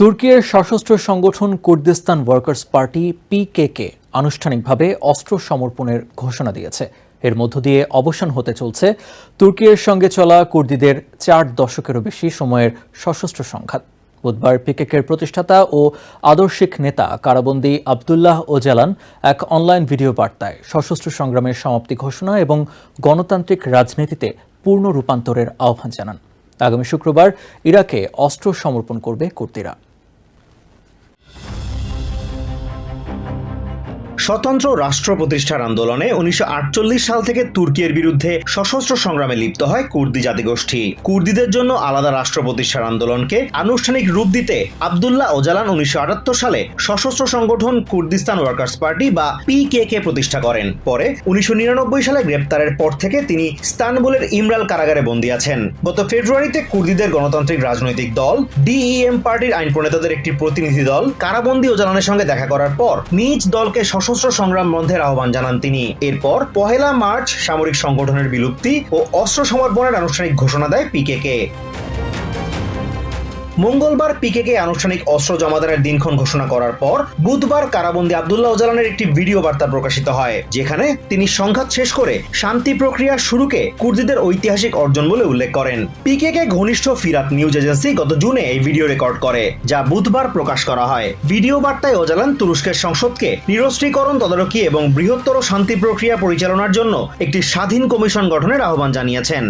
তুর্কির সশস্ত্র সংগঠন Kurdistan workers party পিকেকে আনুষ্ঠানিকভাবে অস্ত্র সমর্পণের ঘোষণা দিয়েছে। এর মধ্য দিয়ে অবসান হতে চলছে তুর্কির সঙ্গে চলা কুর্দিদের চার দশকেরও বেশি সময়ের সশস্ত্র সংঘাত। বুধবার পিকেকের প্রতিষ্ঠাতা ও আদর্শিক নেতা কারাবন্দী আবদুল্লাহ ওজালান এক অনলাইন ভিডিও বার্তায় সশস্ত্র সংগ্রামের সমাপ্তি ঘোষণা এবং গণতান্ত্রিক রাজনীতিতে পূর্ণ রূপান্তরের আহ্বান জানান। আগামী শুক্রবার ইরাকে অস্ত্র সমর্পণ করবে কুর্দিরা। স্বতন্ত্র রাষ্ট্র প্রতিষ্ঠার আন্দোলনে উনিশশো আটচল্লিশ সাল থেকে তুর্কির বিরুদ্ধে সশস্ত্র সংগ্রামে লিপ্ত হয় কুর্দি জাতিগোষ্ঠী। কুর্দিদের জন্য আলাদা রাষ্ট্র প্রতিষ্ঠার আন্দোলনকে আনুষ্ঠানিক রূপ দিতে আবদুল্লাহ ওজালান উনিশশো আটাত্তর সালে সশস্ত্র সংগঠন কুর্দিস্তান ওয়ার্কার্স পার্টি বা পিকেকে প্রতিষ্ঠা করেন। পরে উনিশশো নিরানব্বই সালে গ্রেপ্তারের পর থেকে তিনি ইস্তানবুলের ইমরাল কারাগারে বন্দী আছেন। গত ফেব্রুয়ারিতে কুর্দিদের গণতান্ত্রিক রাজনৈতিক দল ডিইএম পার্টির আইন প্রণেতাদের একটি প্রতিনিধি দল, কারাবন্দী ওজালানের সঙ্গে দেখা করার পর নিজ দলকে সশস্ত্র সংগ্রাম বন্ধের আহ্বান জানান তিনি। এরপর পহেলা মার্চ সামরিক সংগঠনের বিলুপ্তি ও অস্ত্র সমর্পণের আনুষ্ঠানিক ঘোষণা দেয় পিকেকে মঙ্গলবার পিকেকে আনুষ্ঠানিক অস্ত্র জমাদানের দিনক্ষণ ঘোষণা করার পর বুধবার কারাবন্দী আবদুল্লাহ ওজালানের একটি ভিডিও বার্তা প্রকাশিত হয় যেখানে তিনি সংঘাত শেষ করে শান্তি প্রক্রিয়া শুরুকে কুর্দিদের ঐতিহাসিক অর্জন বলে উল্লেখ করেন পিকেকে ঘনিষ্ঠ ফিরাত নিউজ এজেন্সি গত জুনে এই ভিডিও রেকর্ড করে যা বুধবার প্রকাশ করা হয় ভিডিও বার্তায় ওজালান তুরস্কের সংসদকে নিরস্ত্রীকরণ তদারকি এবং বৃহত্তর শান্তি প্রক্রিয়া পরিচালনার জন্য একটি স্বাধীন কমিশন গঠনের আহ্বান জানিয়েছেন.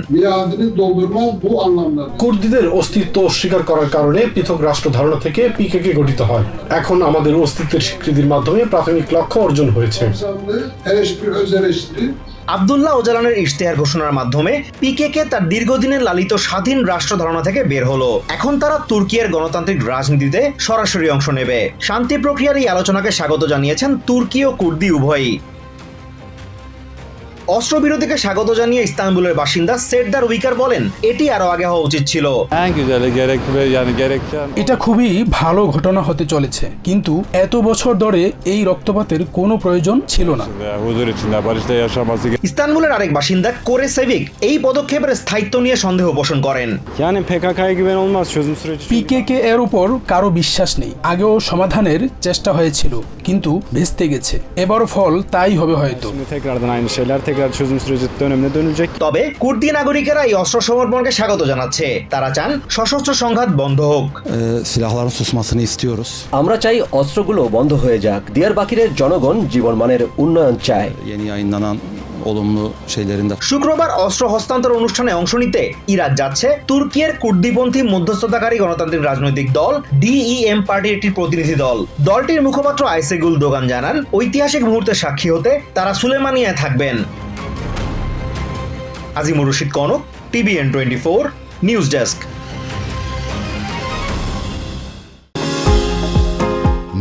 কুর্দিদের অস্তিত্ব অস্বীকার করার কারণে পৃথক রাষ্ট্র ধারণা থেকে পিকেকে গঠিত হয়। এখন আমাদের অস্তিত্বের স্বীকৃতির মাধ্যমে প্রাথমিক লক্ষ্য অর্জন হয়েছে। আবদুল্লাহ ওজালানের ইশতেহার ঘোষণার মাধ্যমে পিকেকে তার দীর্ঘদিনের লালিত স্বাধীন রাষ্ট্র ধারণা থেকে বের হলো। এখন তারা তুর্কির গণতান্ত্রিক রাজনীতিতে সরাসরি অংশ নেবে। শান্তি প্রক্রিয়ার এই আলোচনাকে স্বাগত জানিয়েছেন তুর্কি ও কুর্দি উভয়ই। অস্ত্রবিরতিকে স্বাগত জানিয়ে ইস্তানবুলের বাসিন্দা সেরদার উইকার বলেন এটি আরও আগে হওয়া উচিত ছিল। এটা খুবই ভালো ঘটনা হতে চলেছে কিন্তু এত বছর ধরে এই রক্তপাতের কোনো প্রয়োজন ছিল না। ইস্তানবুলের আরেক বাসিন্দা কোরে সেভিক এই পদক্ষেপের স্থায়িত্ব নিয়ে সন্দেহ পোষণ করেন। পিকেকে এর উপর কারও বিশ্বাস নেই। আগেও সমাধানের চেষ্টা হয়েছিল কিন্তু ভেস্তে গেছে। এবার ফল তাই হবে হয়তো। Tekrar çözüm süreci dönemine dönülecek. তবে কুর্দি নাগরিকেরা এই অস্ত্র সমর্পণকে স্বাগত জানাচ্ছে তারা চান সশস্ত্র সংঘাত বন্ধ হোক e, silahların susmasını istiyoruz. আমরা চাই অস্ত্রগুলো বন্ধ হয়ে যাক দিয়ারবাকিরের জনগণ জীবনমানের উন্নয়ন চায় Yeni yayınlanan olumlu şeylerin শুক্রবার অস্ত্র হস্তান্তর অনুষ্ঠানে অংশ নিতে ইরাক যাচ্ছে। তুর্কির কুর্দিপন্থী মধ্যস্থতাকারী গণতান্ত্রিক রাজনৈতিক দল, ডিইএম পার্টির একটি প্রতিনিধি দল। দলটির মুখপাত্র আইসেগুল দোগান জানান, ঐতিহাসিক মুহূর্তের সাক্ষী হতে তারা সুলেমানিয়ায় থাকবেন। Azimur Rashid Konok, TVN twenty four, news desk.